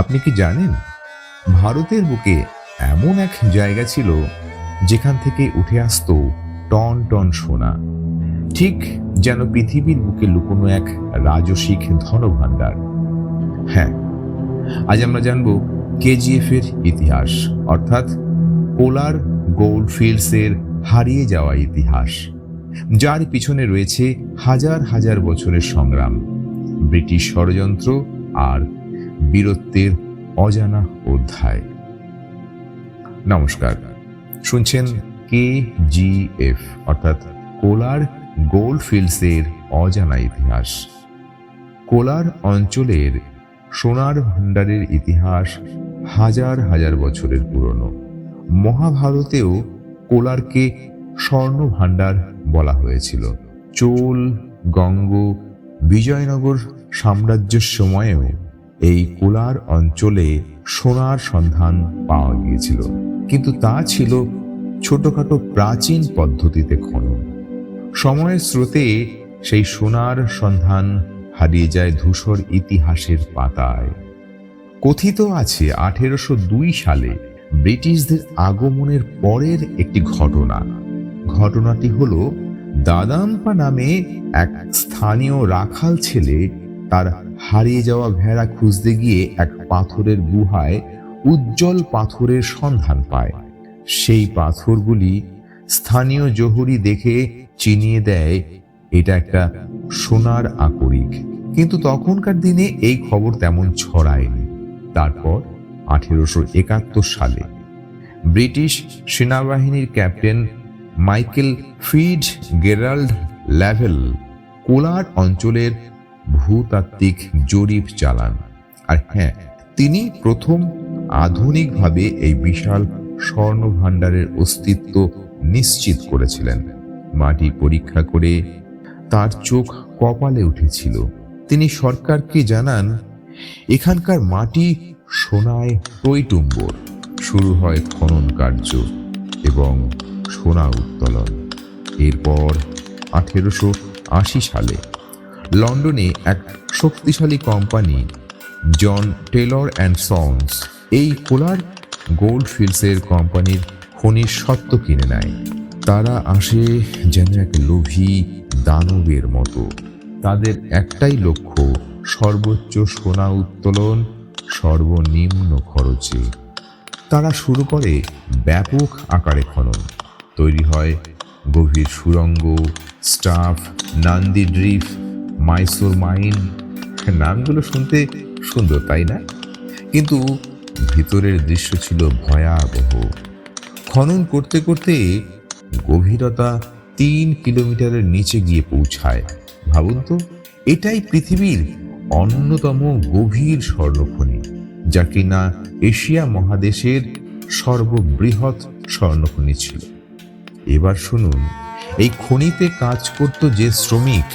আপনি কি জানেন, ভারতের বুকে এমন এক জায়গা ছিল যেখান থেকে উঠে আসতো টন টন সোনা। ঠিক যেন পৃথিবীর বুকে লুকোনো এক রাজসিক ধনভাণ্ডার। হ্যাঁ আজ আমরা জানব কেজিএফ এর ইতিহাস, অর্থাৎ কোলার গোল্ড ফিল্ডসের হারিয়ে যাওয়া ইতিহাস, যার পিছনে রয়েছে হাজার হাজার বছরের সংগ্রাম, ব্রিটিশ ষড়যন্ত্র আর বীরত্বের অজানা অধ্যায়। নমস্কার। শুনছেন কে জি এফ অর্থাৎ কোলার গোল্ড ফিল্ডসের অজানা ইতিহাস। কোলার অঞ্চলের সোনার ভাণ্ডারের ইতিহাস হাজার হাজার বছরের পুরনো। মহাভারতেও কোলারকে স্বর্ণ ভাণ্ডার বলা হয়েছিল। চোল, গঙ্গ, বিজয়নগর সাম্রাজ্যের সময়েও এই কোলার অঞ্চলে সোনার সন্ধান পাওয়া গিয়েছিল। কিন্তু তা ছিল ছোটখাটো প্রাচীন পদ্ধতিতে খনন। সময়ের স্রোতে সেই সোনার সন্ধান হারিয়ে যায় ধূসর ইতিহাসের পাতায়। কথিত আছে আঠেরোশো দুই সালে ব্রিটিশদের আগমনের পরের একটি ঘটনা। ঘটনাটি হলো দাদাম্পা নামে এক স্থানীয় রাখাল ছেলে তার হারিয়ে যাওয়া ভেড়া খুঁজতে গিয়ে এক পাথরের গুহায় উজ্জ্বল পাথরের সন্ধান পায়। সেই পাথরগুলি স্থানীয় জহুরি দেখে চিনিয়ে দেয়, এটা একটা সোনার আকরিক। কিন্তু তখনকার দিনে এই খবর তেমন ছড়ায়নি। তারপর আঠেরোশো একাত্তর সালে ব্রিটিশ সেনাবাহিনীর captain Michael Fitzgerald Lavelle Kolar অঞ্চলের ভূতাত্ত্বিক জরিপ চালান। আর হ্যাঁ তিনি প্রথম আধুনিকভাবে এই বিশাল স্বর্ণ ভাণ্ডারের অস্তিত্ব নিশ্চিত করেছিলেন। মাটি পরীক্ষা করে তার চোখ কপালে উঠেছিল। তিনি সরকারকে জানান, এখানকার মাটি সোনায় টইটুম্বর শুরু হয় খনন কার্য এবং সোনা উত্তোলন। এরপর আঠেরোশো আশি সালে লন্ডনে এক শক্তিশালী company John Taylor and Sons এই কোলার গোল্ড ফিল্ডসের কোম্পানির খনির সত্ত্ব কিনে নেয়। তারা আসে যেন এক লোভী দানবের মতো। তাদের একটাই লক্ষ্য, সর্বোচ্চ সোনা উত্তোলন, সর্বনিম্ন খরচে। তারা শুরু করে ব্যাপক আকারে খনন। তৈরি হয় গভীর সুরঙ্গ, স্টাফ, নান্দি ড্রিফ মাইসোর মাইন নামগুলো শুনতে সুন্দর, তাই না? কিন্তু ভিতরের দৃশ্য ছিল ভয়াবহ। খনন করতে করতে গভীরতা তিন কিলোমিটারের নিচে গিয়ে পৌঁছায়। ভাবুন তো, এটাই পৃথিবীর অন্যতম গভীর স্বর্ণখনি, যা কিনা এশিয়া মহাদেশের সর্ববৃহৎ স্বর্ণখনি ছিল। এবার শুনুন, এই খনিতে কাজ করত যে শ্রমিক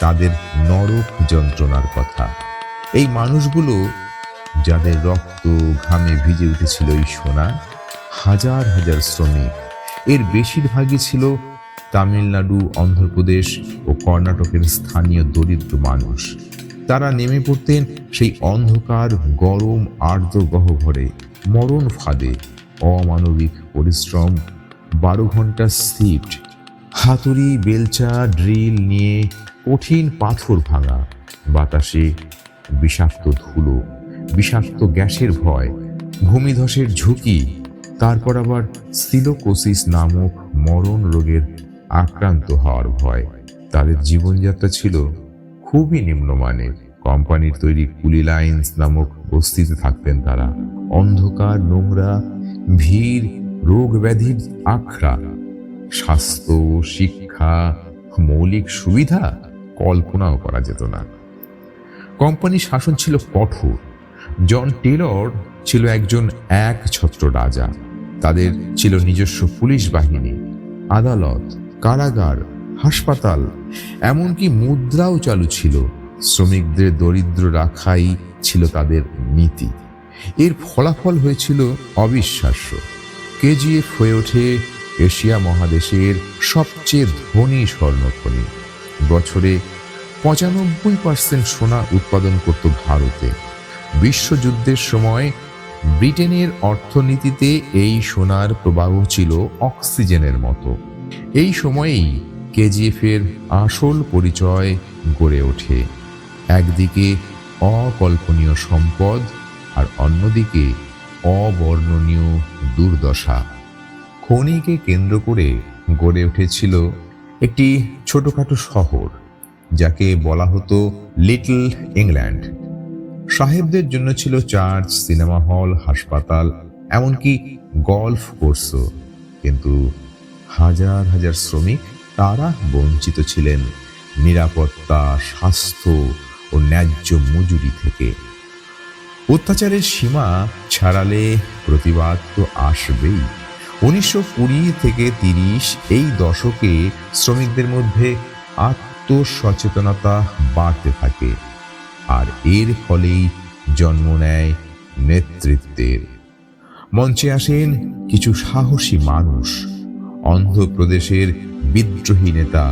তাদের নরক যন্ত্রণার কথা। এই মানুষগুলো, যাদের রক্ত ঘামে ভিজে উঠেছিল এই সোনা, হাজার হাজার শ্রমিক। এর বেশিরভাগই ছিল তামিলনাড়ু, অন্ধ্রপ্রদেশ ও কর্ণাটকের স্থানীয় দরিদ্র মানুষ। তারা নেমে পড়তেন সেই অন্ধকার, গরম, আর্দ্র গহ্বরে, মরণ ফাঁদে, অমানবিক পরিশ্রম, বারো ঘণ্টা শিফট, হাতুড়ি, বেলচা, ড্রিল নিয়ে কঠিন পাথর ভাঙা, বাতাসে বিষাক্ত ধুলো, বিষাক্ত গ্যাসের ভয়, ভূমিধসের ঝুঁকি, তারপর আবার সিলোকোসিস নামক মরণ রোগের আক্রান্ত হওয়ার ভয়। তাদের জীবনযাত্রা ছিল খুবই নিম্নমানের। কোম্পানির তৈরি কুলি লাইন্স নামক বস্তিতে থাকতেন তারা। অন্ধকার, নোংরা ভিড় রোগ ব্যাধির আখড়া। স্বাস্থ্য, শিক্ষা, মৌলিক সুবিধা কল্পনাও করা যেত না। কোম্পানির শাসন ছিল কঠোর। জন টেলর ছিল একজন এক ছত্র রাজা। তাদের ছিল নিজস্ব পুলিশ বাহিনী, আদালত, কারাগার, হাসপাতাল, এমনকি মুদ্রাও চালু ছিল। শ্রমিকদের দরিদ্র রাখাই ছিল তাদের নীতি। এর ফলাফল হয়েছিল অবিশ্বাস্য। কেজিএফ হয়ে ওঠে এশিয়া মহাদেশের সবচেয়ে ধনী স্বর্ণখনি। বছরে পঁচানব্বই পার্সেন্ট সোনা উৎপাদন করত ভারতে। বিশ্বযুদ্ধের সময় ব্রিটেনের অর্থনীতিতে এই সোনার প্রবাহ ছিল অক্সিজেনের মতো। এই সময়েই কেজিএফের আসল পরিচয় গড়ে ওঠে। একদিকে অকল্পনীয় সম্পদ আর অন্যদিকে অবর্ণনীয় দুর্দশা। খনিকে কেন্দ্র করে গড়ে উঠেছিল একটি ছোটখাটো শহর, যাকে বলা হতো লিটল ইংল্যান্ড। সাহেবদের জন্য ছিল চার্চ, সিনেমা হল, হাসপাতাল, এমনকি গলফ কোর্সও। কিন্তু হাজার হাজার শ্রমিক তারা বঞ্চিত ছিলেন নিরাপত্তা, স্বাস্থ্য ও ন্যায্য মজুরি থেকে। অত্যাচারের সীমা ছাড়ালে প্রতিবাদ তো আসবেই। উনিশশো কুড়ি থেকে তিরিশ এই দশকে শ্রমিকদের মধ্যে আত্মসচেতনতা বাড়তে থাকে, আর এর ফলেই জন্ম নেয় নেতৃত্বের। মঞ্চে আসেন কিছু সাহসী মানুষ, অন্ধ্রপ্রদেশের বিদ্রোহী নেতা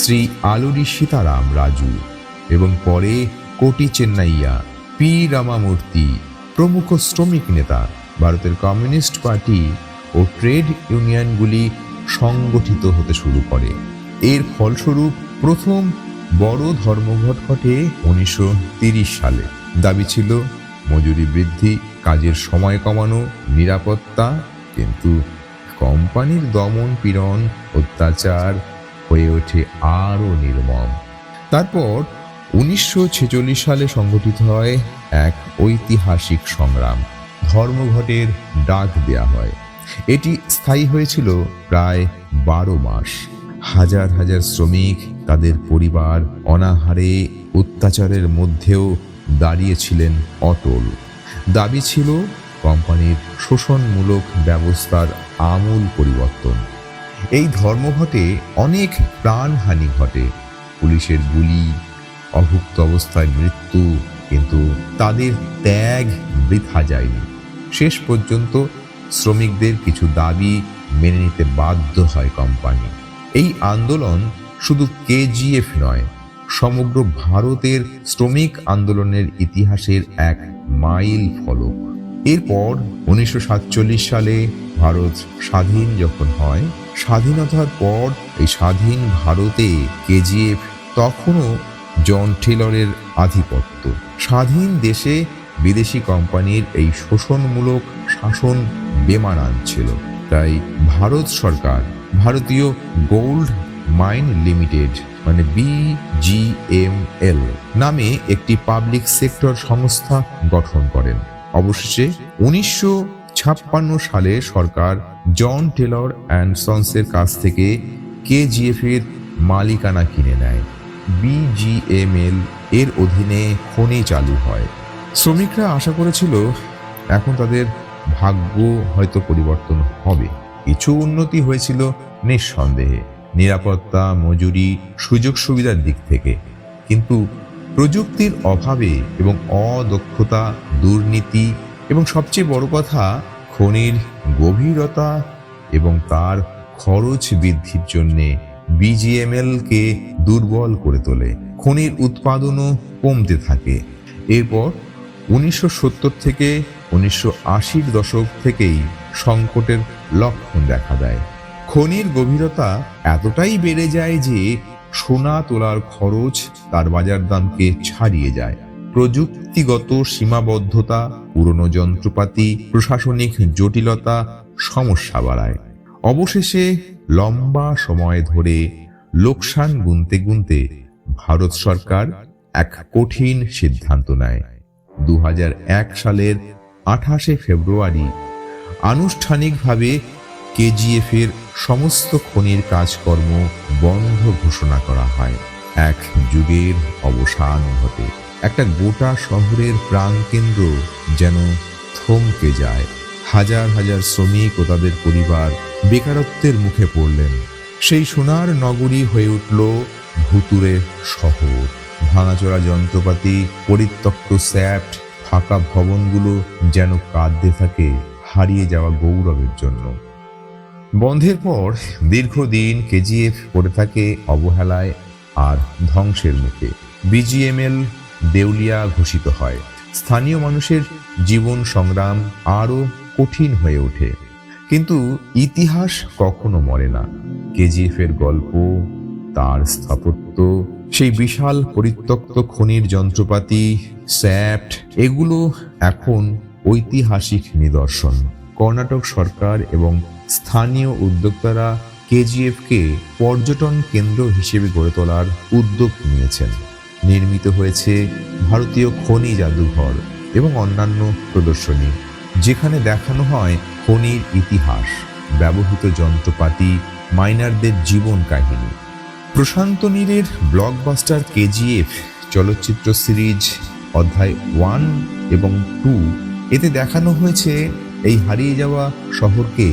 শ্রী আলুরি সীতারাম রাজু এবং পরে কোটি চেন্নাইয়া পি রামামূর্তি প্রমুখ শ্রমিক নেতা, ভারতের কমিউনিস্ট পার্টি ও ট্রেড ইউনিয়নগুলি সংগঠিত হতে শুরু করে। এর ফলস্বরূপ প্রথম বড় ধর্মঘট ঘটে উনিশশো সালে। দাবি ছিল, মজুরি বৃদ্ধি, কাজের সময় কমানো, নিরাপত্তা, কিন্তু কোম্পানির দমন পীড়ন, অত্যাচার হয়ে ওঠে আরও নির্মম। তারপর উনিশশো ছেচল্লিশ সালে সংগঠিত হয় এক ঐতিহাসিক সংগ্রাম। ধর্মঘটের ডাক দেয়া হয়। এটি স্থায়ী হয়েছিল প্রায় বারো মাস। হাজার হাজার শ্রমিক তাদের পরিবার অনাহারে অত্যাচারের মধ্যেও দাঁড়িয়েছিলেন অটল। দাবি ছিল কোম্পানির শোষণমূলক ব্যবস্থার আমূল পরিবর্তন। এই ধর্মঘটে অনেক প্রাণহানি ঘটে। পুলিশের গুলি, অভুক্ত অবস্থায় মৃত্যু, কিন্তু তাদের ত্যাগ বৃথা যায়নি। শেষ পর্যন্ত শ্রমিকদের কিছু দাবি মেনে নিতে বাধ্য হয় কোম্পানি। এই আন্দোলন শুধু কেজিএফ নয়, সমগ্র ভারতের শ্রমিক আন্দোলনের ইতিহাসের এক মাইল ফলক। এরপর উনিশশো সাতচল্লিশ সালে ভারত স্বাধীন যখন হয়, স্বাধীনতার পর এই স্বাধীন ভারতে কেজিএফ তখনও জন টেলরের আধিপত্য। স্বাধীন দেশে বিদেশি কোম্পানির এই শোষণমূলক শাসন বেমানান ছিল। তাই ভারত সরকার, ভারতীয় গোল্ড মাইন লিমিটেড মানে বিজিএমএল নামে একটি পাবলিক সেক্টর সংস্থা গঠন করেন। অবশেষে উনিশশো ছাপ্পান্ন সালে সরকার জন টেলর অ্যান্ড সন্সের কাছ থেকে কেজিএফ এর মালিকানা কিনে নেয়। বিজিএমএল এর অধীনে খনি চালু হয়। শ্রমিকরা আশা করেছিল এখন তাদের ভাগ্য হয়তো পরিবর্তন হবে। কিছু উন্নতি হয়েছিল নিঃসন্দেহে। নিরাপত্তা, মজুরি, সুযোগ সুবিধার দিক থেকে। কিন্তু প্রযুক্তির অভাবে এবং অদক্ষতা, দুর্নীতি এবং সবচেয়ে বড় কথা, খনির গভীরতা এবং তার খরচ বৃদ্ধির জন্যে বিজিএমএল কে দুর্বল করে তোলে। খনির উৎপাদনও কমতে থাকে। এরপর উনিশশো সত্তর থেকে উনিশশো দশক থেকেই সংকটের লক্ষণ দেখা দেয়। খনির গভীরতা এতটাই বেড়ে যায় যে সোনা তোলার খরচ তার বাজার দামকে ছাড়িয়ে যায়। প্রযুক্তিগত সীমাবদ্ধতা, পুরনো যন্ত্রপাতি, প্রশাসনিক জটিলতা সমস্যা বাড়ায়। অবশেষে লম্বা সময় ধরে লোকসান গুনতে গুনতে ভারত সরকার এক কঠিন সিদ্ধান্ত নেয়। দু হাজার এক সালের আঠাশে ফেব্রুয়ারি আনুষ্ঠানিকভাবে কেজিএফ এর সমস্ত খনির কাজকর্ম বন্ধ ঘোষণা করা হয়। এক যুগের অবসান ঘটে। একটা গোটা শহরের প্রাণকেন্দ্র যেন থমকে যায়। হাজার হাজার শ্রমিক ও তাদের পরিবার বেকারত্বের মুখে পড়লেন। সেই সোনার নগরী হয়ে উঠল ভুতুরে শহর। ভাঙাচোরা যন্ত্রপাতি, পরিত্যক্ত স্যাট, ফাঁকা ভবনগুলো যেন কাঁদতে থাকে হারিয়ে যাওয়া গৌরবের জন্য। বন্ধের পর দীর্ঘদিন কেজিএফ পড়ে থাকে অবহেলায় আর ধ্বংসের মুখে। বিজিএমএল দেউলিয়া ঘোষিত হয়। স্থানীয় মানুষের জীবন সংগ্রাম আরও কঠিন হয়ে ওঠে। কিন্তু ইতিহাস কখনো মরে না। কেজিএফ এর গল্প তার স্থাপত্য। সেই বিশাল পরিত্যক্ত খনির যন্ত্রপাতি স্যাপ্ট এগুলো এখন ঐতিহাসিক নিদর্শন। কর্ণাটক সরকার এবং স্থানীয় উদ্যোক্তারা কেজিএফকে পর্যটন কেন্দ্র হিসেবে গড়ে তোলার উদ্যোগ নিয়েছেন। নির্মিত হয়েছে ভারতীয় খনি জাদুঘর এবং অন্যান্য প্রদর্শনী, যেখানে দেখানো হয় খনির ইতিহাস, ব্যবহৃত যন্ত্রপাতি, মাইনারদের জীবন কাহিনী। প্রশান্ত নীরের ব্লকবাস্টার কেজিএফ চলচ্চিত্র সিরিজ অধ্যায় ওয়ান এবং টু এতে দেখানো হয়েছে এই হারিয়ে যাওয়া শহরকে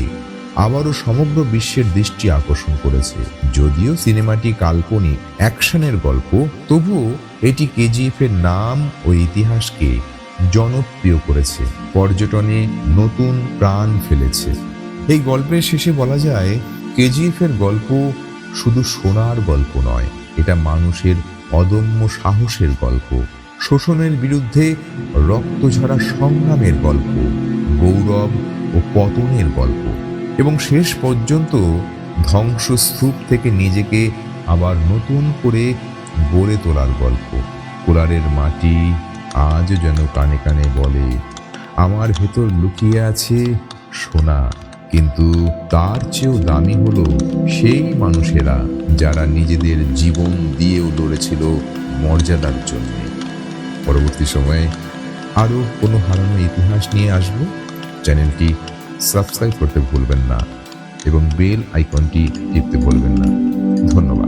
আবারও সমগ্র বিশ্বের দৃষ্টি আকর্ষণ করেছে। যদিও সিনেমাটি কাল্পনিক, অ্যাকশনের গল্প, তবুও এটি কেজিএফের নাম ও ইতিহাসকে জনপ্রিয় করেছে। পর্যটনে নতুন প্রাণ ফেলেছে। এই গল্পের শেষে বলা যায় কেজিএফের গল্প শুধু শোনার গল্প নয়, এটা মানুষের অদম্য সাহসের গল্প। শোষণের বিরুদ্ধে রক্ত রক্তঝরা সংগ্রামের গল্প, গৌরব ও পতনের গল্প। এবং শেষ পর্যন্ত ধ্বংসস্তূপ থেকে নিজেকে আবার নতুন করে গড়ে তোলার গল্প। কোলারের মাটি আজও যেন কানে কানে বলে, আমার ভেতর লুকিয়ে আছে সোনা। কিন্তু তার চেয়েও দামি হলো সেই মানুষেরা যারা নিজেদের জীবন দিয়েও লড়েছিল মর্যাদার জন্য। পরবর্তী সময়ে আরও কোনো হারানো ইতিহাস নিয়ে আসব? চ্যানেলটি সাবস্ক্রাইব করতে ভুলবেন না এবং বেল আইকনটি টিপতে ভুলবেন না। ধন্যবাদ।